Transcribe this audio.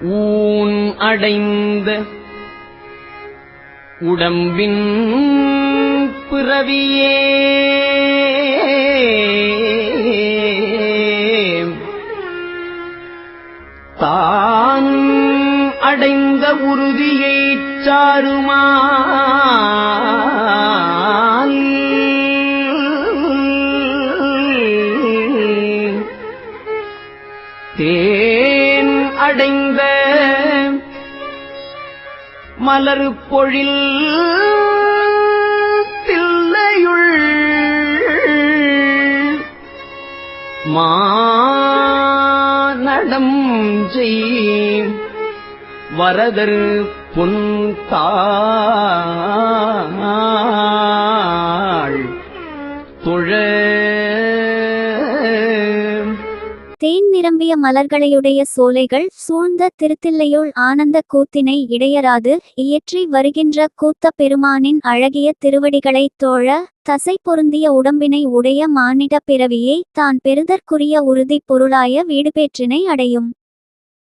ஊன் அடைந்த உடம்பின் பிறவியே. தான் அடைந்த உறுதியைச் சாருமால் தே அடைந்த மலரு பொழில் தில்லையுள் மானடம் செய் வரதர் பொன்தாள் துழ தேன் நிரம்பிய மலர்களையுடைய சோலைகள் சூழ்ந்த திருத்தில்லையுள் ஆனந்த கூத்தினை இடையராது இயற்றி வருகின்ற கூத்த பெருமானின் அழகிய திருவடிகளைத் தோழ தசை பொருந்திய உடம்பினை உடைய மானிட பிறவியை தான் பெறுதற்குரிய உறுதிப் பொருளாய வீடுபேற்றினை அடையும்.